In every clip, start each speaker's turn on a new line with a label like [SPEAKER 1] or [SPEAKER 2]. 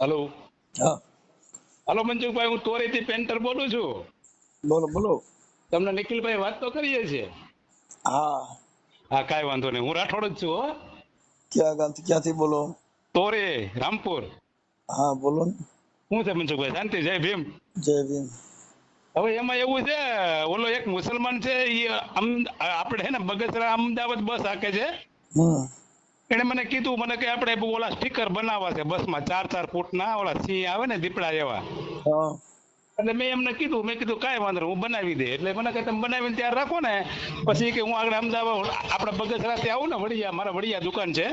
[SPEAKER 1] Hello
[SPEAKER 2] હા.
[SPEAKER 1] Hello Mansukhbhai હું તોરેથી painter બોલું છું.
[SPEAKER 2] બોલો બોલો.
[SPEAKER 1] તમને નિખિલભાઈ વાત તો કરીએ છીએ?
[SPEAKER 2] હા.
[SPEAKER 1] હા કાંઈ વાંધો નહીં. હું રાઠોડ જ છું હો.
[SPEAKER 2] ક્યાં ગામથી ક્યાંથી બોલો?
[SPEAKER 1] તોરે રામપુર.
[SPEAKER 2] હા બોલો
[SPEAKER 1] શું છે મનસુખભાઈ શાંતિ જય ભીમ.
[SPEAKER 2] જય ભીમ.
[SPEAKER 1] હવે એમાં એવું છે ઓલો એક મુસલમાન છે એ આપણે હે ને બગસરા અમદાવાદ બસ હાકે છે.
[SPEAKER 2] હમ.
[SPEAKER 1] એને મને કીધું મને કે આપણે ઓલા સ્ટીકર બનાવવા છે બસમાં ચાર ચાર ફૂટના ઓલા સિંહ આવે ને દીપડા એવા. એટલે મેં એમને કીધું મેં કીધું કાંઈ વાંધો હું બનાવી દે. એટલે મને કે તમે બનાવીને ત્યાં રાખો ને પછી કે હું આગળ અમદાવાદ આપણે બગસરાથી આવું ને વડિયા મારા વડિયા દુકાન છે.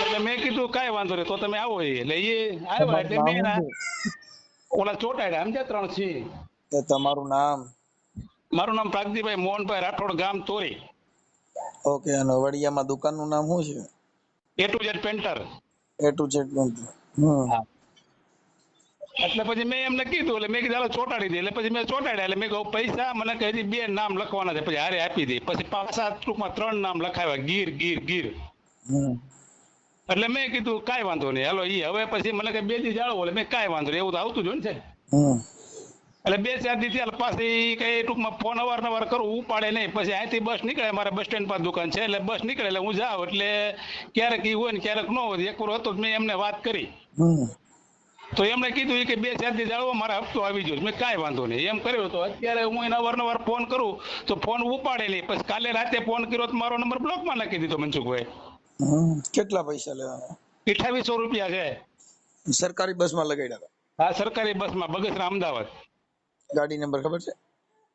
[SPEAKER 1] એટલે મેં કીધું કાંઈ વાંધો નહીં તો તમે આવો. એટલે એ આવ્યા એટલે મેં ઓલા ચોટાડ્યા સમજ્યા ત્રણ સિંહ.
[SPEAKER 2] તમારું નામ?
[SPEAKER 1] મારું નામ પ્રાગદીભાઈ મોહનભાઈ રાઠોડ ગામ તોરી.
[SPEAKER 2] ઓકે અને વડિયામાં દુકાનનું નામ શું
[SPEAKER 1] A to Z painter
[SPEAKER 2] A to Z હમ.
[SPEAKER 1] એટલે પછી મેં એમને કીધું એટલે મેં કીધું હાલો ચોટાડી દે. એટલે પછી મેં ચોટાડ્યા એટલે મેં કહું પૈસા મને કહી બે નામ લખવાના છે. પછી હારે આપી દે. પછી પાછા ટૂંકમાં ત્રણ નામ લખાવ્યા ગીર ગીર ગીર. એટલે મેં કીધું કાંઈ વાંધો નહીં. હાલો એ હવે પછી મને કે બે દી જાળવો એટલે મેં કાંઈ વાંધો નહીં. એવું તો આવતું જ હોય ને છે એટલે બે ચાર દીથી અલ્પાથી કઈ ટૂંકમાં ફોન અવારનવાર કરું ઉપાડે નહીં. પછી અહીંથી બસ નીકળે મારે બસ સ્ટેન્ડ પર દુકાન છે. એટલે બસ નીકળે એટલે હું જાઉં. એટલે ક્યારેક ઈ હોય ને ક્યારેક ન હોય. એક વાર હતો મેં એમને વાત કરી. તો એમણે કીધું કે બે ચાર દી જાળવો મારા હપ્તો આવી ગયો મેં કાંઈ વાંધો નહીં. એમ કર્યો તો અત્યારે હું એને અવારનવાર ફોન કરું તો ફોન ઉપાડે નહીં પછી કાલે રાતે ફોન કર્યો તો મારો નંબર બ્લોકમાં નાખી દીધો મનસુખભાઈ.
[SPEAKER 2] કેટલા પૈસા લેવાના?
[SPEAKER 1] અઠાવીસો રૂપિયા છે.
[SPEAKER 2] સરકારી બસમાં લગાડ્યા
[SPEAKER 1] હા સરકારી બસમાં બગસરા અમદાવાદ.
[SPEAKER 2] ગાડી નંબર ખબર છે?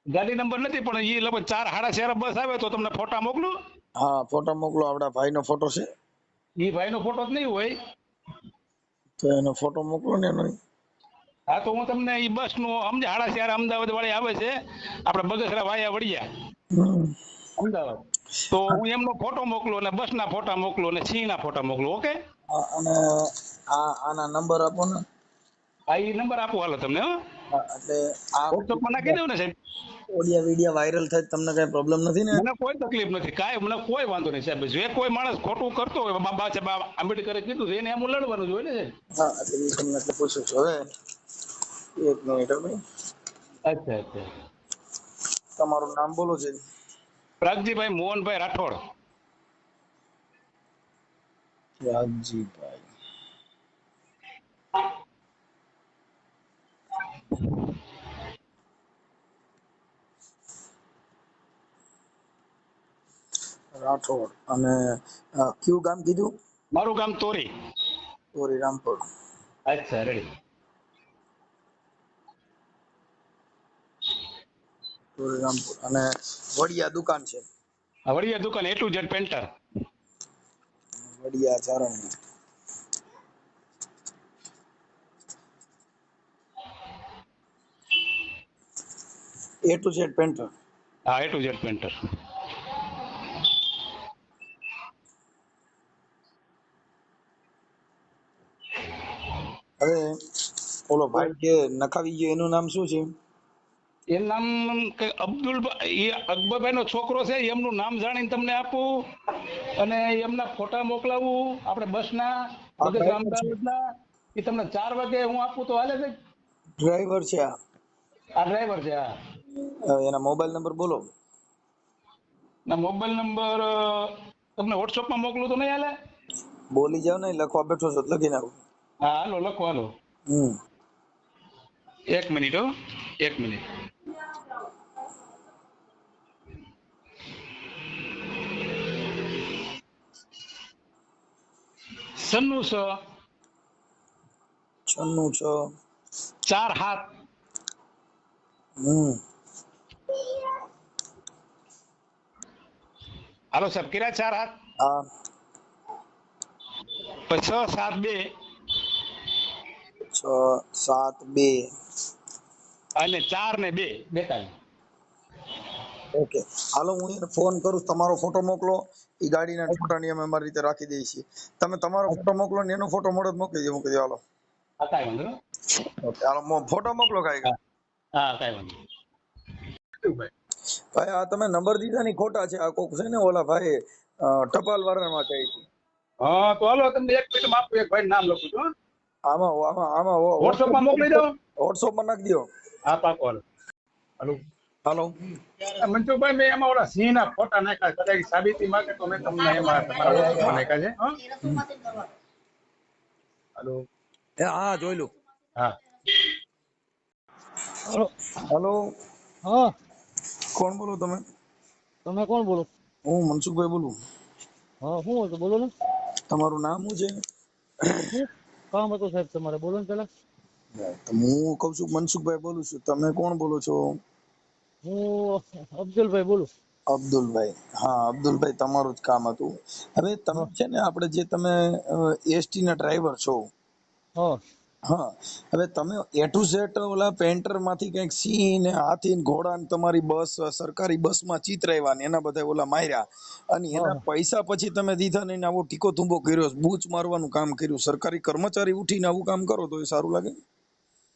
[SPEAKER 1] ગાડી નંબર નથી પણ એ લગભગ ચાર સાડા ચાર બસ આવે તો તમને ફોટા મોકલું.
[SPEAKER 2] હા ફોટો મોકલો આપણા ભાઈનો ફોટો છે.
[SPEAKER 1] એ ભાઈનો ફોટો જ નહીં હોય.
[SPEAKER 2] તો એનો ફોટો મોકલો ને એનો.
[SPEAKER 1] હા તો હું તમને એ બસનું સમજે સાડા ચાર અમદાવાદ વાળી આવે છે. આપણે બગસરા વાયા વડિયા. અમદાવાદ. તો હું એમનો ફોટો મોકલું અને બસ ના ફોટા મોકલું અને સિંહ ના ફોટા મોકલું ઓકે?
[SPEAKER 2] અને આ આના નંબર આપો ને.
[SPEAKER 1] આ એ નંબર આપો હાલો તમને હા,
[SPEAKER 2] એટલે આ
[SPEAKER 1] વોટ્સઅપમાં નાખી દઉં ને સાહેબ.
[SPEAKER 2] ઓડિયા વિડિયા વાયરલ થાય તમને કઈ પ્રોબ્લેમ નથી ને?
[SPEAKER 1] મને કોઈ તકલીફ નથી કાંઈ મને કોઈ વાંધો નહીં સાહેબ. જે કોઈ માણસ ખોટું કરતો હોય બાબા છે બાબા આંબેડકરે કીધું એને એમ લડવાનું જ હોય ને
[SPEAKER 2] હા એટલે એ તમને એટલે પૂછું છું હવે. એક મિનિટ
[SPEAKER 1] અચ્છા અચ્છા.
[SPEAKER 2] તમારું નામ બોલો છે
[SPEAKER 1] પ્રાગજીભાઈ મોહનભાઈ રાઠોડ.
[SPEAKER 2] રાગજીભાઈ રાઠોડ. અને કયું ગામ કીધું?
[SPEAKER 1] મારું ગામ તોરી.
[SPEAKER 2] તોરી રામપુર.
[SPEAKER 1] અચ્છા રેડી
[SPEAKER 2] તોરી રામપુર. અને વડિયા દુકાન છે.
[SPEAKER 1] આ વડિયા દુકાન એટલું જ painter.
[SPEAKER 2] Vadiya Charaniya A to Z painter
[SPEAKER 1] હા એ ટુ ઝેડ પેન્ટર
[SPEAKER 2] હવે ઓલો ભાઈ જે નખાવી ગયો એનું નામ શું છે?
[SPEAKER 1] એનું નામ અબ્દુલ એ અકબરભાઈ નો છોકરો છે એમનું નામ જાણીને તમને આપું અને એમના ફોટા મોકલાવું. આપણે બસના
[SPEAKER 2] ના
[SPEAKER 1] અમદાવાદના એ તમને ચાર વાગે હું આપું તો હાલે છે
[SPEAKER 2] ડ્રાઈવર છે આ.
[SPEAKER 1] આ ડ્રાઈવર છે
[SPEAKER 2] હવે એના મોબાઈલ નંબર બોલો.
[SPEAKER 1] ના મોબાઈલ નંબર તમને વોટ્સઅપમાં મોકલું તો નહીં હાલે?
[SPEAKER 2] બોલી જાવ ને લખવા બેઠો છો લખી નાખો.
[SPEAKER 1] હા હાલો લખો હાલો.
[SPEAKER 2] હમ.
[SPEAKER 1] એક મિનિટ હો. એક મિનિટ. સન્નું છ.
[SPEAKER 2] છન્નું છ.
[SPEAKER 1] ચાર હાથ
[SPEAKER 2] હમ.
[SPEAKER 1] હાલો સાહેબ કર્યા ચાર હાથ? છ સાત બે?
[SPEAKER 2] છ સાત બે.
[SPEAKER 1] અને ચાર ને બે. બેતાલીસ.
[SPEAKER 2] ઓકે. હાલો હું એને ફોન કરું તમારો ફોટો મોકલો. એ ગાડીના ફોટાની અમે અમારી રીતે રાખી દઈએ છીએ. તમે તમારો ફોટો મોકલો ને એનો ફોટો મોડો જ મોકલી દે મૂકી દે હાલો.
[SPEAKER 1] હા કાંઈ વાંધો
[SPEAKER 2] ઓકે હાલો ફોટો મોકલો કાંઈ.
[SPEAKER 1] હા કાઈ વાંધો નહીં.
[SPEAKER 2] ભાઈ? આ તમે નંબર દીધા ની ખોટા છે. આ કોક છે ને ઓલા ભાઈ ટપાલ વાળામાં કહે છે
[SPEAKER 1] હા તો હાલો તમને એક મિનિટ આપું એક ભાઈ નામ લખું છું
[SPEAKER 2] આમાં આમાં આમાં
[SPEAKER 1] WhatsApp માં મોકલી દો.
[SPEAKER 2] WhatsApp માં નાખી દો
[SPEAKER 1] હા પાકો હાલો. હાલો.
[SPEAKER 2] હાલો.
[SPEAKER 1] મનસુખભાઈ મેં એમાં ઓલા સિંહના ફોટા નાખ્યા કદાચ સાબિતી માંગે તો મેં તમને એમાં તમારા WhatsApp માં નાખ્યા છે હં? હાલો.
[SPEAKER 2] એ હા જોઈ લો.
[SPEAKER 1] હા.
[SPEAKER 2] હાલો.
[SPEAKER 3] હા.
[SPEAKER 2] કોણ બોલો તમે?
[SPEAKER 3] તમે કોણ બોલો?
[SPEAKER 2] હું મનસુખભાઈ બોલું.
[SPEAKER 3] હા શું હતું બોલો ને.
[SPEAKER 2] તમારું નામ શું છે?
[SPEAKER 3] કામ હતું સાહેબ તમારે? બોલો ને પેલા
[SPEAKER 2] હું કઉ છું મનસુખભાઈ બોલું છું. તમે કોણ બોલો છો?
[SPEAKER 3] હું અબ્દુલભાઈ બોલું.
[SPEAKER 2] અબ્દુલભાઈ. હા અબ્દુલભાઈ તમારું જ કામ હતું. હવે તમે છે ને આપણે જે તમે એસટી ના ડ્રાઈવર છો
[SPEAKER 3] હા.
[SPEAKER 2] હા. હવે તમે એ ટુ ઝેડ ઓલા પેન્ટરમાંથી કંઈક સિંહ ને હાથી ને ઘોડા ને તમારી બસ સરકારી બસમાં ચિતરાવ્યા ને એના બધા ઓલા માર્યા. અને એના પૈસા પછી તમે દીધા ને આવો ટીકો ધુંબો કર્યો બૂચ મારવાનું કામ કર્યું. સરકારી કર્મચારી ઉઠીને આવું કામ કરો તો એ સારું લાગે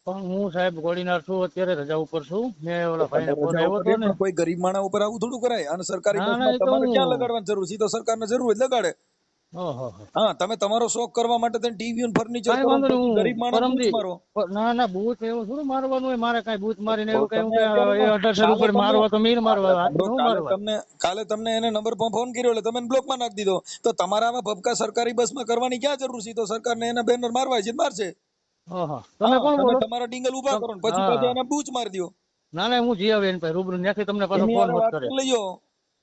[SPEAKER 3] પણ હું સાહેબ ગોળીનાર છું અત્યારે રજા ઉપર છું. મેં ઓલા ભાઈને ફોન આવ્યો હતો ને.
[SPEAKER 2] કોઈ ગરીબ માણસ ઉપર આવું થોડું કરાય? અને સરકારી બસમાં તમારે ક્યાં લગાડવાની જરૂર છે? તો સરકારને જરૂર હોય લગાડે.
[SPEAKER 3] હો.
[SPEAKER 2] તમે તમારો શોખ કરવા માટે તમે ટીવી અને ફર્નિચર ગરીબ માણસ મારો.
[SPEAKER 3] ના ના બૂથ એવું થોડું મારવાનું હોય મારે કઈ બૂથ મારીને એવું કઈ અઢારસો રૂપિયા મારવા તો મીર મારવા ન
[SPEAKER 2] તમને કાલે તમને એને નંબર પર ફોન કર્યો એટલે તમે બ્લોકમાં નાખી દીધો. તો તમારામાં ભબકા સરકારી બસમાં કરવાની ક્યાં જરૂર છે? તો તો સરકારને એના બેનર મારવા છે મારશે.
[SPEAKER 3] તમે કોણ બોલો?
[SPEAKER 2] તમારા ડીંગલ ઊભા કરો ને પછી પાછા એને બૂચ મારી દો
[SPEAKER 3] ના ના હું જીવ આવે ભાઈ રૂબરૂ ન્યાથી તમને પાછો ફોન મત કરે
[SPEAKER 2] લઈયો.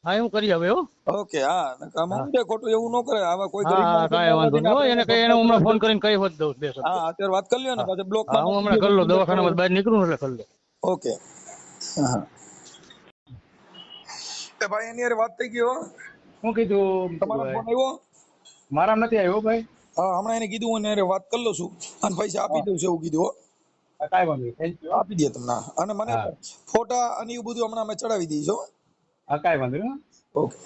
[SPEAKER 3] હા એવું કરી હવે
[SPEAKER 2] ઓકે હા આમાં ઊંધે ખોટું એવું ન કરે આવા કોઈ
[SPEAKER 3] હા કાંઈ વાંધો હો, એને કઈ એને હમણાં ફોન કરીને કઈ હોત દઉં બે
[SPEAKER 2] હા અત્યારે વાત કરી લ્યો ને પાછા બ્લોક
[SPEAKER 3] હા હું હમણાં કરી લો દવાખાનામાં બહાર નીકળું એટલે કરી લો
[SPEAKER 2] ઓકે. હા. એ ભાઈ એની યાર વાત થઈ ગઈ હો.
[SPEAKER 1] શું કીધું
[SPEAKER 2] તમારો ફોન આવ્યો?
[SPEAKER 1] મારા નથી આવ્યો ભાઈ.
[SPEAKER 2] હા હમણાં એને કીધું હું એને વાત કરી લઉં છું. અને પૈસા આપી દઉં છું એવું કીધું હો.
[SPEAKER 1] કાંઈ વાંધો થેન્ક યુ
[SPEAKER 2] આપી દે તમને અને મને ફોટા અને એવું બધું હમણાં અમે ચડાવી દઈશું
[SPEAKER 1] હા કાંઈ વાંધો નહીં.
[SPEAKER 2] ઓકે